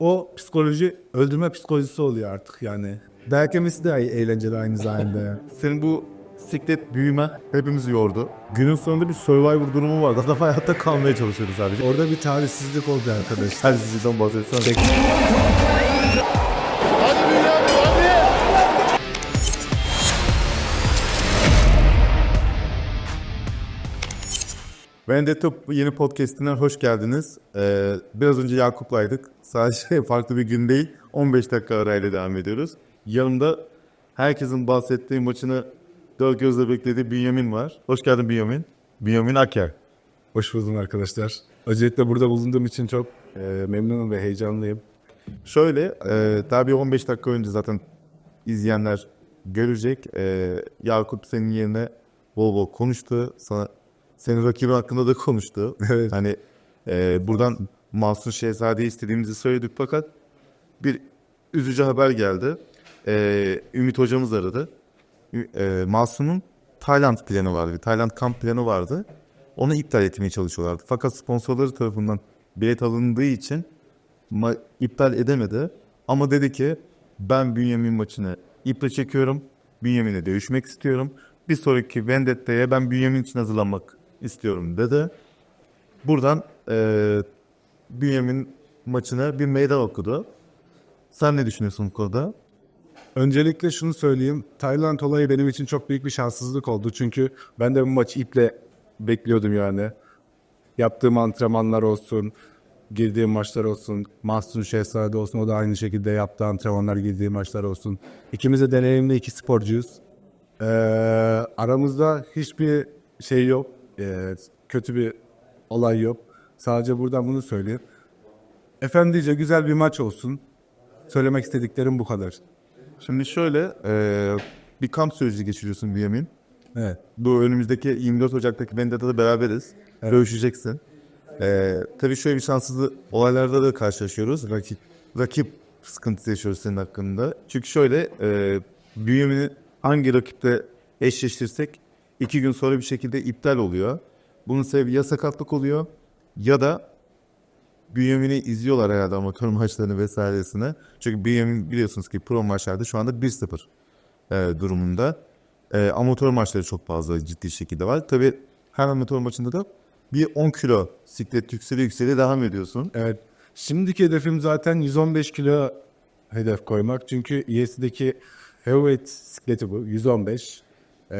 o psikoloji öldürme psikolojisi oluyor artık yani. Yemesi de eğlenceli aynı zamanda. Senin bu siklet büyüme hepimizi yordu. Günün sonunda bir survivor durumu var. Adam hayatta kalmaya çalışıyordu sadece. Orada bir talihsizlik oldu arkadaşlar. Her diziden Vendetta yeni podcastine hoş geldiniz. Ee, biraz önce Yakup'laydık. Sadece farklı bir gün değil, 15 dakika arayla devam ediyoruz. Yanımda herkesin bahsettiği maçını dört gözle beklediği Bünyamin var. Hoş geldin Bünyamin. Bünyamin Aker. Hoş buldum arkadaşlar. Öncelikle burada bulunduğum için çok e, memnunum ve heyecanlıyım. Şöyle, e, bir 15 dakika önce zaten izleyenler görecek. E, Yakup senin yerine bol bol konuştu. Sana senin rakibin hakkında da konuştu. Evet. Hani e, buradan Mahsun Şehzade'yi istediğimizi söyledik fakat bir üzücü haber geldi. E, Ümit hocamız aradı. E, Mahsun'un Tayland planı vardı. Bir Tayland kamp planı vardı. Onu iptal etmeye çalışıyorlardı. Fakat sponsorları tarafından bilet alındığı için iptal edemedi. Ama dedi ki ben Bünyamin maçını iple çekiyorum. Bünyamin'le dövüşmek istiyorum. Bir sonraki Vendetta'ya ben Bünyamin için hazırlanmak istiyorum dedi. Buradan eee Bünyamin maçına bir meydan okudu. Sen ne düşünüyorsun bu konuda? Öncelikle şunu söyleyeyim. Tayland olayı benim için çok büyük bir şanssızlık oldu. Çünkü ben de bu maçı iple bekliyordum yani. Yaptığım antrenmanlar olsun, girdiğim maçlar olsun, Mahsun Şehzade olsun, o da aynı şekilde yaptığı antrenmanlar, girdiği maçlar olsun. İkimiz de deneyimli iki sporcuyuz. Ee, aramızda hiçbir şey yok, ee, kötü bir olay yok. Sadece buradan bunu söyleyeyim. Efendice güzel bir maç olsun. Söylemek istediklerim bu kadar. Şimdi şöyle eee, bir kamp süreci geçiriyorsun Bünyamin. Evet. Bu önümüzdeki 24 Ocak'taki Vendetta'da beraberiz. Dövüşeceksin. Ee, tabii şöyle bir şanssızlık olaylarda da karşılaşıyoruz. Rakip rakip sıkıntısı yaşıyoruz senin hakkında. Çünkü şöyle e, Bünyamin'i hangi rakiple eşleştirsek iki gün sonra bir şekilde iptal oluyor. Bunun sebebi ya sakatlık oluyor ya da Bünyamin'i izliyorlar herhalde amatör maçlarını vesairesine. Çünkü Bünyamin biliyorsunuz ki pro maçlarda şu anda 1-0 e, durumunda. E, amatör maçları çok fazla ciddi şekilde var. Tabii her amatör maçında da bir 10 kilo siklet yükseli yükseli devam ediyorsun. Evet. Şimdiki hedefim zaten 115 kilo hedef koymak. Çünkü ES'deki heavyweight sikleti bu. 115. Ee,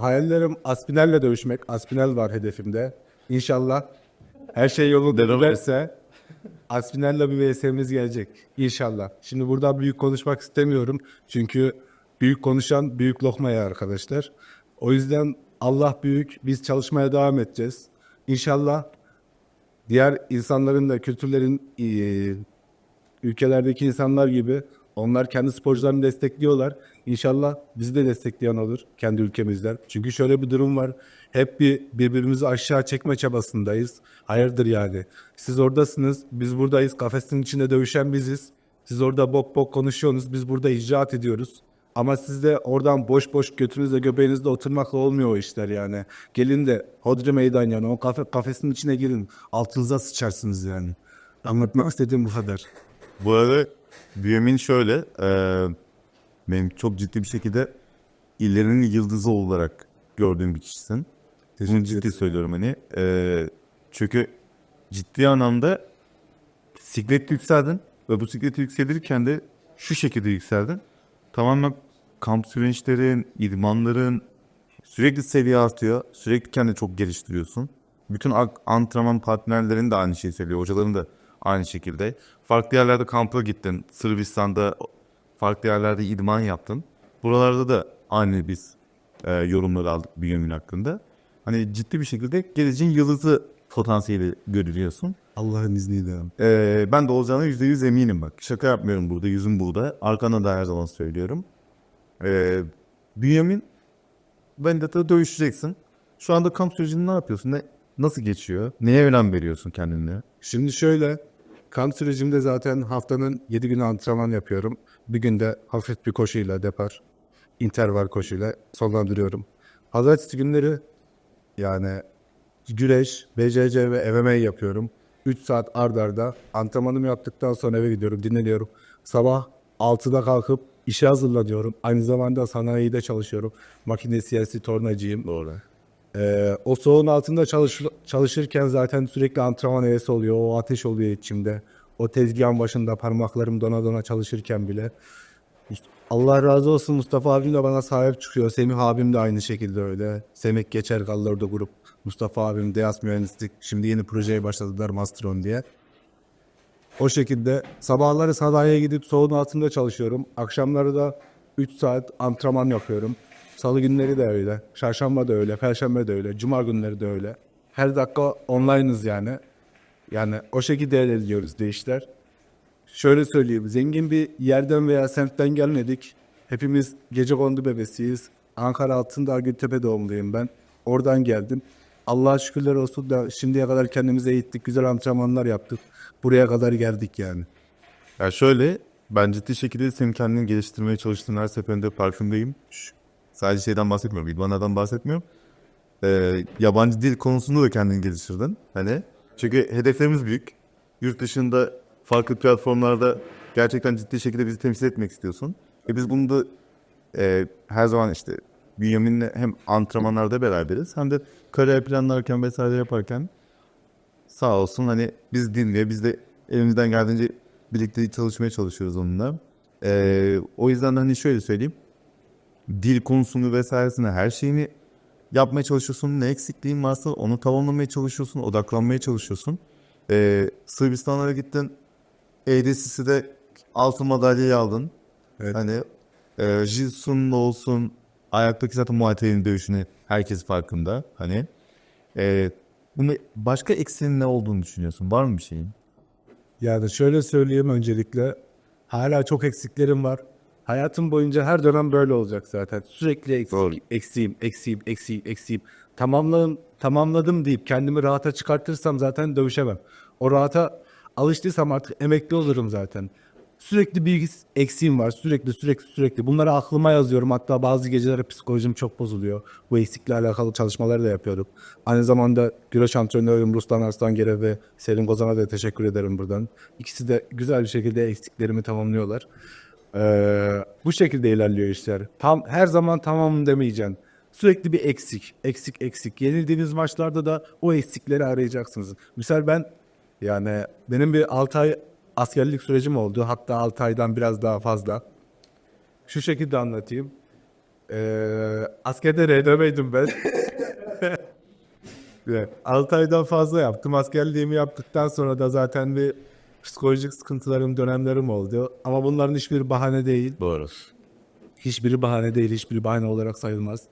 hayallerim Aspinal'le dövüşmek. Aspinal var hedefimde. İnşallah her şey yolunda giderse Aspinal'le bir VS'miz gelecek. İnşallah. Şimdi burada büyük konuşmak istemiyorum. Çünkü büyük konuşan büyük lokma yer arkadaşlar. O yüzden Allah büyük. Biz çalışmaya devam edeceğiz. İnşallah diğer insanların da kültürlerin eee, ülkelerdeki insanlar gibi onlar kendi sporcularını destekliyorlar. İnşallah bizi de destekleyen olur kendi ülkemizden. Çünkü şöyle bir durum var. Hep bir birbirimizi aşağı çekme çabasındayız. Hayırdır yani. Siz oradasınız, biz buradayız. Kafesin içinde dövüşen biziz. Siz orada bok bok konuşuyorsunuz, biz burada icraat ediyoruz. Ama siz de oradan boş boş götünüzle göbeğinizle oturmakla olmuyor o işler yani. Gelin de hodri meydan yani o kafe, kafesin içine girin. Altınıza sıçarsınız yani. Anlatmak istediğim bu kadar. Bu arada Bünyamin şöyle e, benim çok ciddi bir şekilde illerinin yıldızı olarak gördüğüm bir kişisin. Bunu ciddi söylüyorum hani. E, çünkü ciddi anlamda siklet yükseldin ve bu sikleti yükselirken de şu şekilde yükseldin. Tamamen kamp süreçlerin, idmanların sürekli seviye artıyor. Sürekli kendini çok geliştiriyorsun. Bütün antrenman partnerlerin de aynı şeyi söylüyor. Hocaların da aynı şekilde. Farklı yerlerde kampa gittin. Sırbistan'da farklı yerlerde idman yaptın. Buralarda da aynı biz e, yorumları aldık Bünyamin hakkında. Hani ciddi bir şekilde geleceğin yıldızı potansiyeli görüyorsun. Allah'ın izniyle. Ee, ben de olacağına yüzde yüz eminim bak. Şaka yapmıyorum burada, yüzüm burada. Arkana da her zaman söylüyorum. Ee, Bünyamin, Vendetta'da dövüşeceksin. Şu anda kamp sürecinde ne yapıyorsun? Ne, nasıl geçiyor? Neye önem veriyorsun kendine? Şimdi şöyle, kamp sürecimde zaten haftanın 7 günü antrenman yapıyorum. Bir günde hafif bir koşuyla depar, interval koşuyla sonlandırıyorum. Pazartesi günleri yani güreş, BCC ve MMA yapıyorum. 3 saat ard arda antrenmanımı yaptıktan sonra eve gidiyorum, dinleniyorum. Sabah 6'da kalkıp işe hazırlanıyorum. Aynı zamanda sanayide çalışıyorum. Makine siyasi tornacıyım. Doğru. Ee, o soğuğun altında çalış, çalışırken zaten sürekli antrenman hevesi oluyor. O ateş oluyor içimde. O tezgahın başında parmaklarım dona dona çalışırken bile. Allah razı olsun Mustafa abim de bana sahip çıkıyor. Semih abim de aynı şekilde öyle. Semih Geçer Gallor'da grup. Mustafa abim Deyas Mühendislik. Şimdi yeni projeye başladılar Masteron diye. O şekilde sabahları sanayiye gidip soğuğun altında çalışıyorum. Akşamları da 3 saat antrenman yapıyorum. Salı günleri de öyle. Çarşamba da öyle. Perşembe de öyle. Cuma günleri de öyle. Her dakika online'ız yani. Yani o şekilde elde ediyoruz değişler. Şöyle söyleyeyim. Zengin bir yerden veya semtten gelmedik. Hepimiz gece kondu bebesiyiz. Ankara Altındağ Gültepe doğumluyum ben. Oradan geldim. Allah'a şükürler olsun da şimdiye kadar kendimize eğittik. Güzel antrenmanlar yaptık. Buraya kadar geldik yani. Ya şöyle ben ciddi şekilde senin kendini geliştirmeye çalıştığın her seferinde farkındayım. Sadece şeyden bahsetmiyorum, idmanlardan bahsetmiyorum. Ee, yabancı dil konusunda da kendini geliştirdin. Hani çünkü hedeflerimiz büyük. Yurt dışında farklı platformlarda gerçekten ciddi şekilde bizi temsil etmek istiyorsun. E biz bunu da e, her zaman işte Bünyamin'le hem antrenmanlarda beraberiz hem de kariyer planlarken vesaire yaparken sağ olsun hani biz dinliyor. Biz de elimizden geldiğince birlikte çalışmaya çalışıyoruz onunla. Ee, o yüzden de hani şöyle söyleyeyim. Dil konusunu vesairesini her şeyini yapmaya çalışıyorsun. Ne eksikliğin varsa onu tamamlamaya çalışıyorsun. Odaklanmaya çalışıyorsun. Ee, Sırbistan'a gittin. ADCC'de altın madalyayı aldın. Evet. Hani e, Jitsu'nun olsun ayaktaki zaten Muay Thai'nin dövüşünü herkes farkında. Hani e, bunu başka eksiğin ne olduğunu düşünüyorsun? Var mı bir şeyin? Yani şöyle söyleyeyim öncelikle. Hala çok eksiklerim var. Hayatım boyunca her dönem böyle olacak zaten. Sürekli eksik, Doğru. eksiğim, eksiğim, eksiğim, eksiğim. Tamamladım, tamamladım deyip kendimi rahata çıkartırsam zaten dövüşemem. O rahata alıştıysam artık emekli olurum zaten. Sürekli bir eksiğim var. Sürekli sürekli sürekli. Bunları aklıma yazıyorum. Hatta bazı geceler psikolojim çok bozuluyor. Bu eksikle alakalı çalışmaları da yapıyorduk. Aynı zamanda güreş antrenörüm Ruslan Arslan Gere ve Selim Kozan'a da teşekkür ederim buradan. İkisi de güzel bir şekilde eksiklerimi tamamlıyorlar. Ee, bu şekilde ilerliyor işler. Tam her zaman tamam demeyeceksin. Sürekli bir eksik, eksik, eksik. Yenildiğiniz maçlarda da o eksikleri arayacaksınız. Misal ben yani benim bir 6 ay askerlik sürecim oldu. Hatta 6 aydan biraz daha fazla. Şu şekilde anlatayım. Ee, askerde RDM'ydim ben. Evet, 6 aydan fazla yaptım. Askerliğimi yaptıktan sonra da zaten bir psikolojik sıkıntılarım, dönemlerim oldu. Ama bunların hiçbiri bahane değil. Doğru. Hiçbiri bahane değil, hiçbiri bahane olarak sayılmaz.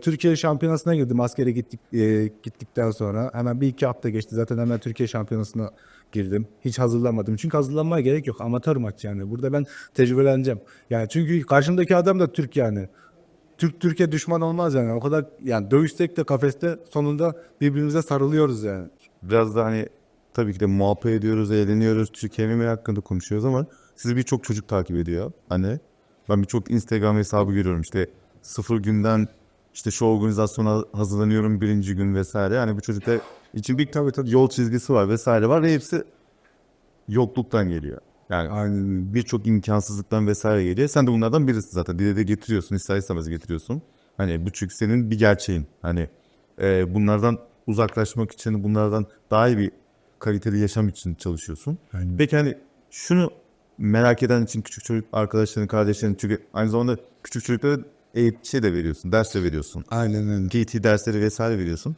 Türkiye şampiyonasına girdim askere gittik e, gittikten sonra. Hemen bir iki hafta geçti zaten hemen Türkiye şampiyonasına girdim. Hiç hazırlanmadım. Çünkü hazırlanmaya gerek yok. Amatör maç yani. Burada ben tecrübeleneceğim. Yani çünkü karşımdaki adam da Türk yani. Türk Türkiye düşman olmaz yani. O kadar yani dövüşsek de kafeste sonunda birbirimize sarılıyoruz yani. Biraz da hani tabii ki de muhabbet ediyoruz, eğleniyoruz, Türkiye MMA hakkında konuşuyoruz ama sizi birçok çocuk takip ediyor. Hani ben birçok Instagram hesabı görüyorum işte sıfır günden işte şu organizasyona hazırlanıyorum birinci gün vesaire. Yani bu çocuklar için bir tabii tabii yol çizgisi var vesaire var ve hepsi yokluktan geliyor. Yani birçok imkansızlıktan vesaire geliyor. Sen de bunlardan birisi zaten. Dile de getiriyorsun, ister istemez getiriyorsun. Hani bu çünkü senin bir gerçeğin. Hani e, bunlardan uzaklaşmak için, bunlardan daha iyi bir kaliteli yaşam için çalışıyorsun. Aynen. Peki hani şunu merak eden için küçük çocuk arkadaşların, kardeşlerin çünkü aynı zamanda küçük çocuklara şey de veriyorsun, ders de veriyorsun. Aynen öyle. GT dersleri vesaire veriyorsun.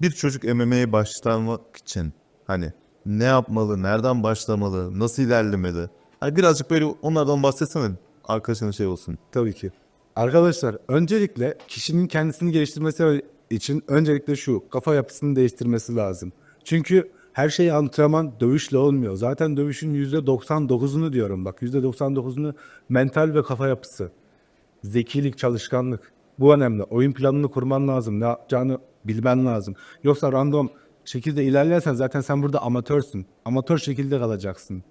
Bir çocuk MMA'ye başlamak için hani ne yapmalı, nereden başlamalı, nasıl ilerlemeli? Hani birazcık böyle onlardan bahsetsene arkadaşına şey olsun. Tabii ki. Arkadaşlar öncelikle kişinin kendisini geliştirmesi için öncelikle şu kafa yapısını değiştirmesi lazım. Çünkü her şey antrenman dövüşle olmuyor. Zaten dövüşün %99'unu diyorum bak %99'unu mental ve kafa yapısı. Zekilik, çalışkanlık. Bu önemli. Oyun planını kurman lazım. Ne yapacağını bilmen lazım. Yoksa random şekilde ilerlersen zaten sen burada amatörsün. Amatör şekilde kalacaksın.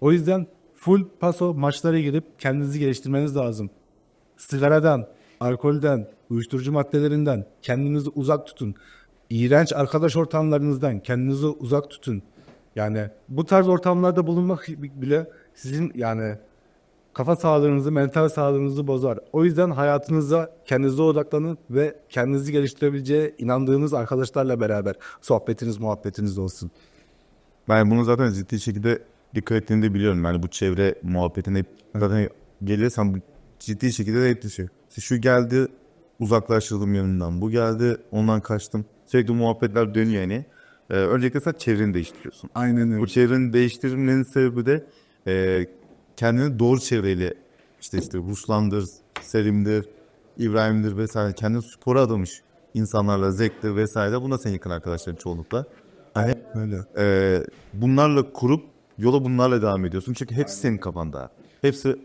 O yüzden full paso maçlara girip kendinizi geliştirmeniz lazım sigaradan, alkolden, uyuşturucu maddelerinden kendinizi uzak tutun. İğrenç arkadaş ortamlarınızdan kendinizi uzak tutun. Yani bu tarz ortamlarda bulunmak bile sizin yani kafa sağlığınızı, mental sağlığınızı bozar. O yüzden hayatınıza kendinize odaklanın ve kendinizi geliştirebileceğe inandığınız arkadaşlarla beraber sohbetiniz, muhabbetiniz olsun. Ben bunu zaten ciddi şekilde dikkat ettiğini de biliyorum. Yani bu çevre muhabbetine zaten gelirsen ciddi şekilde de etkisi. İşte şu geldi uzaklaştırdım yanından. Bu geldi ondan kaçtım. Sürekli muhabbetler dönüyor yani. Ee, öncelikle sen çevreni değiştiriyorsun. Aynen öyle. Bu çevreni değiştirmenin sebebi de e, kendini doğru çevreyle işte işte Ruslan'dır, Selim'dir, İbrahim'dir vesaire kendini spora adamış insanlarla zevktir vesaire. Buna senin yakın arkadaşların çoğunlukla. Hani Öyle. e, bunlarla kurup yola bunlarla devam ediyorsun. Çünkü hepsi senin kafanda. Hepsi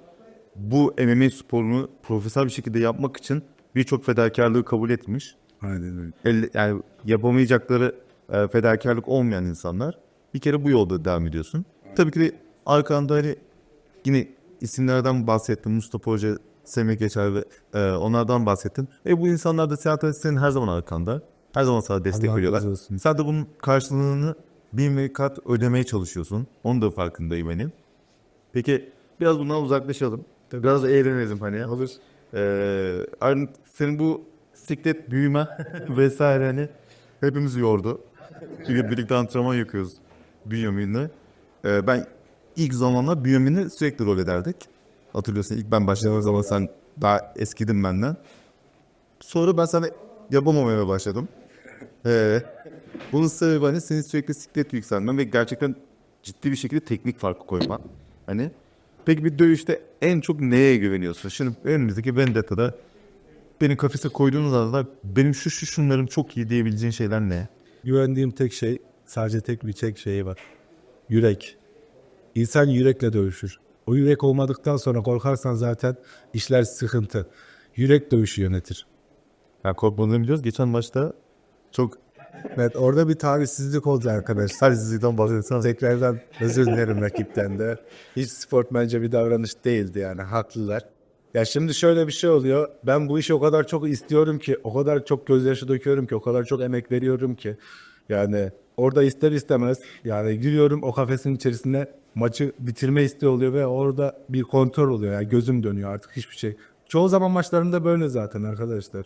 bu MMA sporunu profesyonel bir şekilde yapmak için birçok fedakarlığı kabul etmiş. Aynen öyle. El, yani yapamayacakları e, fedakarlık olmayan insanlar bir kere bu yolda devam ediyorsun. Tabii ki de arkanda hani yine isimlerden bahsettim. Mustafa Hoca, Semih Geçer ve e, onlardan bahsettin. E bu insanlar da zaten senin her zaman arkanda. Her zaman sana destek Allah veriyorlar. olsun. Sen de bunun karşılığını bin ve kat ödemeye çalışıyorsun. Onun da farkındayım benim. Peki biraz bundan uzaklaşalım. Biraz eğlenelim hani. Olur. Ee, senin bu siklet büyüme vesaire hani hepimizi yordu. Çünkü birlikte antrenman yapıyoruz Bünyamin'le. Ee, ben ilk zamanlar Bünyamin'i sürekli rol ederdik. Hatırlıyorsun ilk ben başladığım zaman sen daha eskidin benden. Sonra ben sana yapamamaya başladım. Ee, bunun sebebi hani senin sürekli siklet yükselmen ve gerçekten ciddi bir şekilde teknik farkı koyman. Hani peki bir dövüşte en çok neye güveniyorsun? Şimdi önümüzdeki Vendetta'da beni kafese koyduğunuz anda benim şu şu şunlarım çok iyi diyebileceğin şeyler ne? Güvendiğim tek şey, sadece tek bir tek şeyi var. Yürek. İnsan yürekle dövüşür. O yürek olmadıktan sonra korkarsan zaten işler sıkıntı. Yürek dövüşü yönetir. Ya korkmadığını biliyoruz. Geçen maçta çok Evet orada bir talihsizlik oldu arkadaşlar. talihsizlikten bahsetsene. Tekrardan özür dilerim rakipten de. Hiç sportmence bir davranış değildi yani haklılar. Ya şimdi şöyle bir şey oluyor. Ben bu işi o kadar çok istiyorum ki, o kadar çok gözyaşı döküyorum ki, o kadar çok emek veriyorum ki. Yani orada ister istemez yani giriyorum o kafesin içerisine maçı bitirme isteği oluyor ve orada bir kontrol oluyor. Yani gözüm dönüyor artık hiçbir şey. Çoğu zaman maçlarımda böyle zaten arkadaşlar.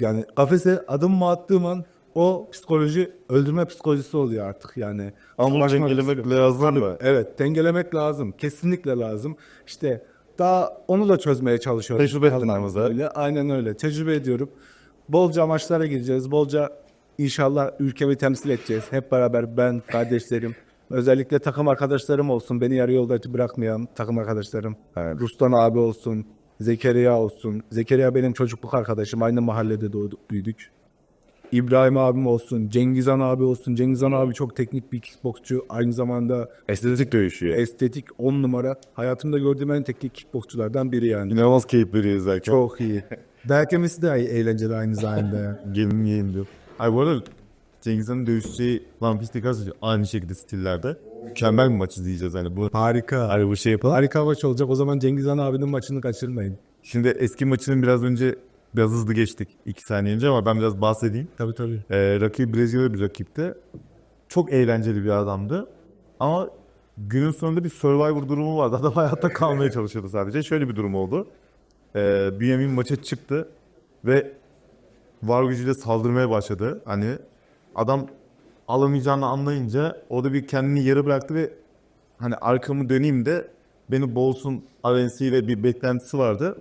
Yani kafese adım mı attığım an o psikoloji öldürme psikolojisi oluyor artık yani. Ama dengelemek lazım mı? Evet dengelemek lazım. Kesinlikle lazım. İşte daha onu da çözmeye çalışıyorum. Tecrübe ettin aramızda. Öyle, aynen öyle. Tecrübe ediyorum. Bolca maçlara gireceğiz. Bolca inşallah ülkemi temsil edeceğiz. Hep beraber ben, kardeşlerim. Özellikle takım arkadaşlarım olsun. Beni yarı yolda bırakmayan takım arkadaşlarım. Evet. Ruslan abi olsun. Zekeriya olsun. Zekeriya benim çocukluk arkadaşım. Aynı mahallede doğduk, büyüdük. İbrahim abim olsun, Cengizhan abi olsun. Cengizhan abi çok teknik bir kickboksçu. Aynı zamanda Estetik dövüşüyor. estetik 10 numara. Hayatımda gördüğüm en teknik kickboksçulardan biri yani. İnanılmaz keyifli izlerken. Çok iyi. Dayak yemesi de eğlenceli aynı zamanda. Gelin yiyin diyor. Ay bu arada Cengiz Han'ın dövüşeceği One karşı aynı şekilde stillerde. Mükemmel bir maç izleyeceğiz yani. Bu, Harika. hani bu şey yapalım. Harika maç olacak. O zaman Cengiz Han abinin maçını kaçırmayın. Şimdi eski maçının biraz önce biraz hızlı geçtik. 2 saniye önce ama ben biraz bahsedeyim. Tabii tabii. Ee, rakibi Brezilyalı bir rakipti. Çok eğlenceli bir adamdı. Ama günün sonunda bir Survivor durumu vardı. Adam hayatta kalmaya çalışıyordu sadece. Şöyle bir durum oldu. Ee, Bünyamin maça çıktı ve var gücüyle saldırmaya başladı. Hani adam alamayacağını anlayınca o da bir kendini yarı bıraktı ve hani arkamı döneyim de beni boğulsun arensiyle bir beklentisi vardı.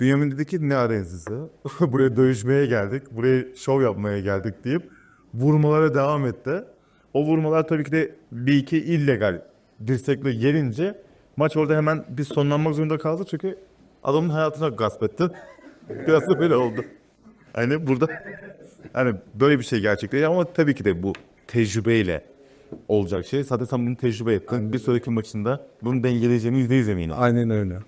Bünyamin dedi ki ne arensisi? Buraya dövüşmeye geldik. Buraya şov yapmaya geldik deyip vurmalara devam etti. O vurmalar tabii ki de bir iki illegal dirsekle gelince maç orada hemen bir sonlanmak zorunda kaldı çünkü adamın hayatına gasp etti. Biraz da böyle oldu. Hani burada hani böyle bir şey gerçekten ama tabii ki de bu tecrübeyle olacak şey. Zaten sen bunu tecrübe ettin. Bir sonraki maçında bunu dengeleyeceğini yüzde yüz eminim. Aynen öyle.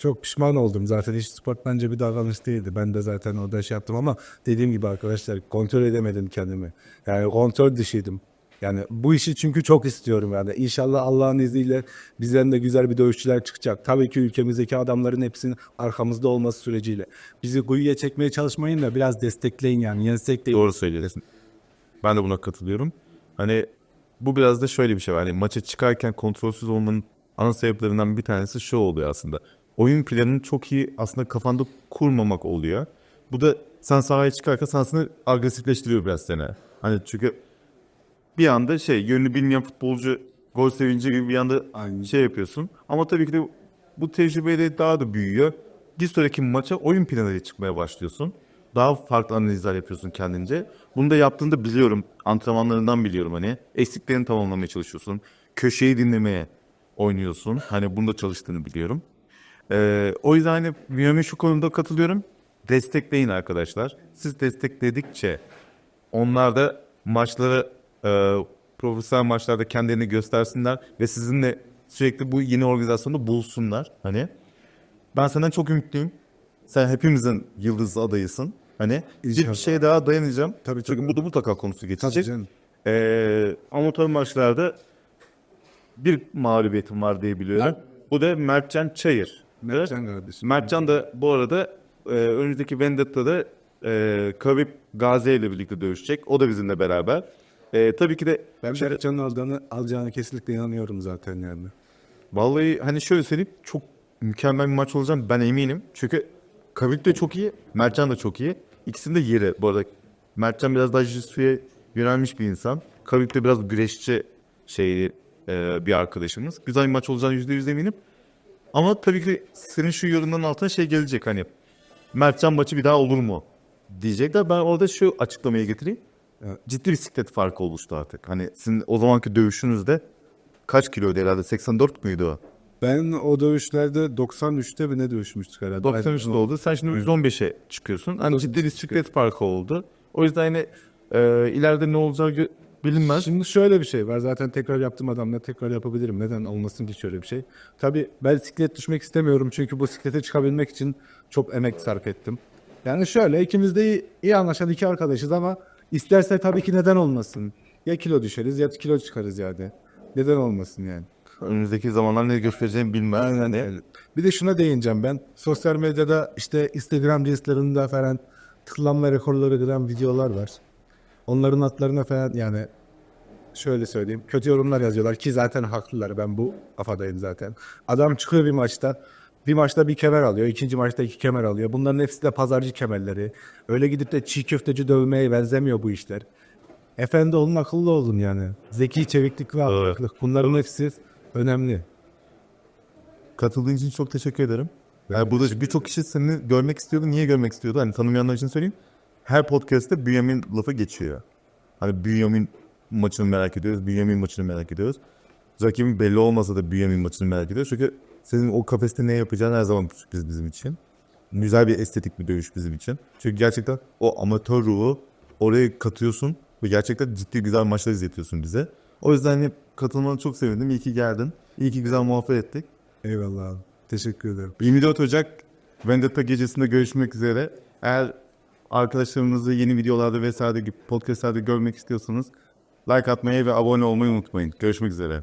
Çok pişman oldum zaten. Hiç sport bence bir davranış değildi. Ben de zaten orada şey yaptım ama dediğim gibi arkadaşlar kontrol edemedim kendimi. Yani kontrol dışıydım. Yani bu işi çünkü çok istiyorum yani. İnşallah Allah'ın izniyle bizden de güzel bir dövüşçüler çıkacak. Tabii ki ülkemizdeki adamların hepsinin arkamızda olması süreciyle. Bizi kuyuya çekmeye çalışmayın da biraz destekleyin yani. Yensek. Doğru söylüyorsun. Ben de buna katılıyorum. Hani bu biraz da şöyle bir şey var. Hani maça çıkarken kontrolsüz olmanın ana sebeplerinden bir tanesi şu oluyor aslında. Oyun planını çok iyi aslında kafanda kurmamak oluyor. Bu da sen sahaya çıkarken sen aslında agresifleştiriyor biraz seni. Hani çünkü bir anda şey yönünü bilmeyen futbolcu gol sevinci gibi bir anda Aynen. şey yapıyorsun. Ama tabii ki de bu tecrübeyle daha da büyüyor. Bir sonraki maça oyun planıyla çıkmaya başlıyorsun. Daha farklı analizler yapıyorsun kendince. Bunu da yaptığında biliyorum. Antrenmanlarından biliyorum hani. Eksiklerini tamamlamaya çalışıyorsun. Köşeyi dinlemeye oynuyorsun. Hani bunda çalıştığını biliyorum. Ee, o yüzden hani Bünyamin şu konuda katılıyorum. Destekleyin arkadaşlar. Siz destekledikçe onlar da maçları e, profesyonel maçlarda kendilerini göstersinler ve sizinle sürekli bu yeni organizasyonda bulsunlar. Hani ben senden çok ümitliyim. Sen hepimizin yıldız adayısın. Hani bir şey daha dayanacağım. Tabii, Çünkü bu da mutlaka konusu Tabii geçecek. canım. Ee, amatör maçlarda bir mağlubiyetim var diye biliyorum. Bu da Mertcan Çayır. Mertcan kardeşim. Mertcan da bu arada e, önümüzdeki Vendetta'da e, Khabib Gazi ile birlikte dövüşecek. O da bizimle beraber. E, tabii ki de Ben Mertcan'ın alacağını, alacağını kesinlikle inanıyorum zaten yani. vallahi hani şöyle söyleyeyim çok mükemmel bir maç olacağını ben eminim. Çünkü Khabib de çok iyi, Mertcan da çok iyi. İkisinin de yeri bu arada. Mertcan biraz daha jiu-jitsu'ya yönelmiş bir insan. Khabib de biraz güreşçi şey e, bir arkadaşımız. Güzel bir maç olacağını yüzde yüz eminim. Ama tabii ki senin şu yorumların altına şey gelecek hani Mertcan maçı bir daha olur mu diyecekler. Ben orada şu açıklamayı getireyim. Evet. Ciddi bir siklet farkı oluştu artık. Hani sizin o zamanki dövüşünüzde kaç kiloydu herhalde? 84 müydü o? Ben o dövüşlerde 93'te mi ne dövüşmüştük herhalde. 93'te Ben- oldu. Sen şimdi 115'e çıkıyorsun. Hani ciddi bir siklet farkı oldu. O yüzden hani e, ileride ne olacağı bilinmez. Şimdi şöyle bir şey var. Zaten tekrar yaptığım adamla tekrar yapabilirim. Neden olmasın ki şöyle bir şey. Tabii ben siklet düşmek istemiyorum. Çünkü bu siklete çıkabilmek için çok emek sarf ettim. Yani şöyle ikimiz de iyi, iyi anlaşan iki arkadaşız ama isterse tabii ki neden olmasın. Ya kilo düşeriz ya kilo çıkarız yani. Neden olmasın yani. Önümüzdeki zamanlar ne göstereceğimi bilmez. Aynen öyle. Bir de şuna değineceğim ben. Sosyal medyada işte Instagram Reels'lerinde falan tıklanma rekorları kıran videolar var. Onların altlarına falan yani şöyle söyleyeyim. Kötü yorumlar yazıyorlar ki zaten haklılar. Ben bu kafadayım zaten. Adam çıkıyor bir maçta. Bir maçta bir kemer alıyor. ikinci maçta iki kemer alıyor. Bunların hepsi de pazarcı kemerleri. Öyle gidip de çiğ köfteci dövmeye benzemiyor bu işler. Efendi olun akıllı olun yani. Zeki çeviklik ve akıllık. Bunların hepsi önemli. Katıldığın için çok teşekkür ederim. Yani burada birçok kişi seni görmek istiyordu. Niye görmek istiyordu? Hani tanımayanlar için söyleyeyim. Her podcast'te Bünyamin lafı geçiyor. Hani Bünyamin maçını merak ediyoruz. Bünyamin maçını merak ediyoruz. Rakibin belli olmasa da Bünyamin maçını merak ediyoruz. Çünkü senin o kafeste ne yapacağın her zaman sürpriz bizim için. Güzel bir estetik bir dövüş bizim için. Çünkü gerçekten o amatör ruhu oraya katıyorsun ve gerçekten ciddi güzel maçlar izletiyorsun bize. O yüzden hani katılmanı çok sevindim. İyi ki geldin. İyi ki güzel muhabbet ettik. Eyvallah abi. Teşekkür ederim. 24 Ocak Vendetta gecesinde görüşmek üzere. Eğer arkadaşlarınızı yeni videolarda vesaire gibi podcastlerde görmek istiyorsanız like atmayı ve abone olmayı unutmayın. Görüşmek üzere.